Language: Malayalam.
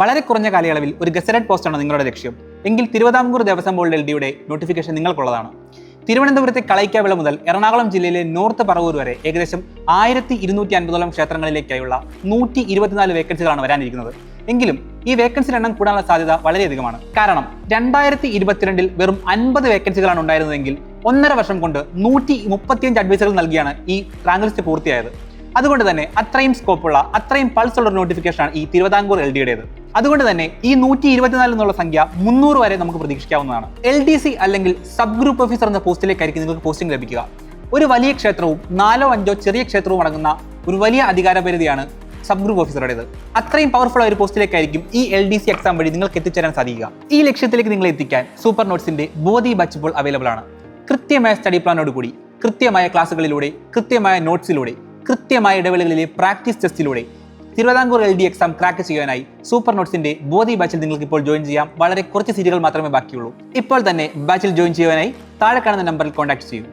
വളരെ കുറഞ്ഞ കാലയളവിൽ ഒരു ഗസറ്റഡ് പോസ്റ്റാണ് നിങ്ങളുടെ ലക്ഷ്യം. എങ്കിൽ തിരുവിതാംകൂർ ദേവസ്വം ബോർഡ് എൽ ഡിയുടെ നോട്ടിഫിക്കേഷൻ നിങ്ങൾക്കുള്ളതാണ്. തിരുവനന്തപുരത്തെ കളയ്ക്കാവിള മുതൽ എറണാകുളം ജില്ലയിലെ നോർത്ത് പറവൂർ വരെ ഏകദേശം ആയിരത്തി ഇരുന്നൂറ്റി അൻപതോളം ക്ഷേത്രങ്ങളിലേക്കായുള്ള നൂറ്റി ഇരുപത്തിനാല് വേക്കൻസികളാണ് വരാനിരിക്കുന്നത്. എങ്കിലും ഈ വേക്കൻസിയുടെ എണ്ണം കൂടാനുള്ള സാധ്യത വളരെയധികമാണ്. കാരണം രണ്ടായിരത്തി ഇരുപത്തിരണ്ടിൽ വെറും അൻപത് വേക്കൻസികളാണ് ഉണ്ടായിരുന്നതെങ്കിൽ ഒന്നര വർഷം കൊണ്ട് നൂറ്റി മുപ്പത്തിയഞ്ച് അഡ്വൈസുകൾ നൽകിയാണ് ഈ റാങ്ക് ലിസ്റ്റ് പൂർത്തിയായത്. അതുകൊണ്ട് തന്നെ അത്രയും സ്കോപ്പുള്ള അത്രയും പൾസ് ഉള്ള ഒരു നോട്ടിഫിക്കേഷനാണ് ഈ തിരുവിതാംകൂർ എൽ ഡിയുടേത് അതുകൊണ്ട് തന്നെ ഈ നൂറ്റി ഇരുപത്തിനാല് എന്നുള്ള സംഖ്യ മുന്നൂറ് വരെ നമുക്ക് പ്രതീക്ഷിക്കാവുന്നതാണ്. എൽ ഡി സി അല്ലെങ്കിൽ സബ് ഗ്രൂപ്പ് ഓഫീസർ എന്ന പോസ്റ്റിലേക്കായിരിക്കും നിങ്ങൾക്ക് പോസ്റ്റിംഗ് ലഭിക്കുക. ഒരു വലിയ ക്ഷേത്രവും നാലോ അഞ്ചോ ചെറിയ ക്ഷേത്രവും അടങ്ങുന്ന ഒരു വലിയ അധികാര പരിധിയാണ് സബ് ഗ്രൂപ്പ് ഓഫീസറുടേത്. അത്രയും പവർഫുൾ ആയ ഒരു പോസ്റ്റിലേക്കായിരിക്കും ഈ എൽ ഡി സി എക്സാം വഴി നിങ്ങൾക്ക് എത്തിച്ചേരാൻ സാധിക്കുക. ഈ ലക്ഷ്യത്തിലേക്ക് നിങ്ങൾ എത്തിക്കാൻ സൂപ്പർ നോട്ട്സിന്റെ ബോധി ബാച്ച് ഇപ്പോൾ അവൈലബിൾ ആണ്. കൃത്യമായ സ്റ്റഡി പ്ലാനോട് കൂടി കൃത്യമായ ക്ലാസ്സുകളിലൂടെ കൃത്യമായ നോട്ട്സിലൂടെ കൃത്യമായ ഇടവേളകളിലെ practice ടെസ്റ്റിലൂടെ Thiruvithamkoor L D exam crack ചെയ്യാനായി സൂപ്പർ നോട്ട്സിന്റെ ബോധി ബാച്ചിൽ നിങ്ങൾക്ക് ഇപ്പോൾ ജോയിൻ ചെയ്യാം. വളരെ കുറച്ച് സീറ്റുകൾ മാത്രമേ ബാക്കിയുള്ളൂ. ഇപ്പോൾ തന്നെ ബാച്ചിൽ ജോയിൻ ചെയ്യാനായി താഴെ കാണുന്ന നമ്പറിൽ കോൺടാക്ട് ചെയ്യൂ.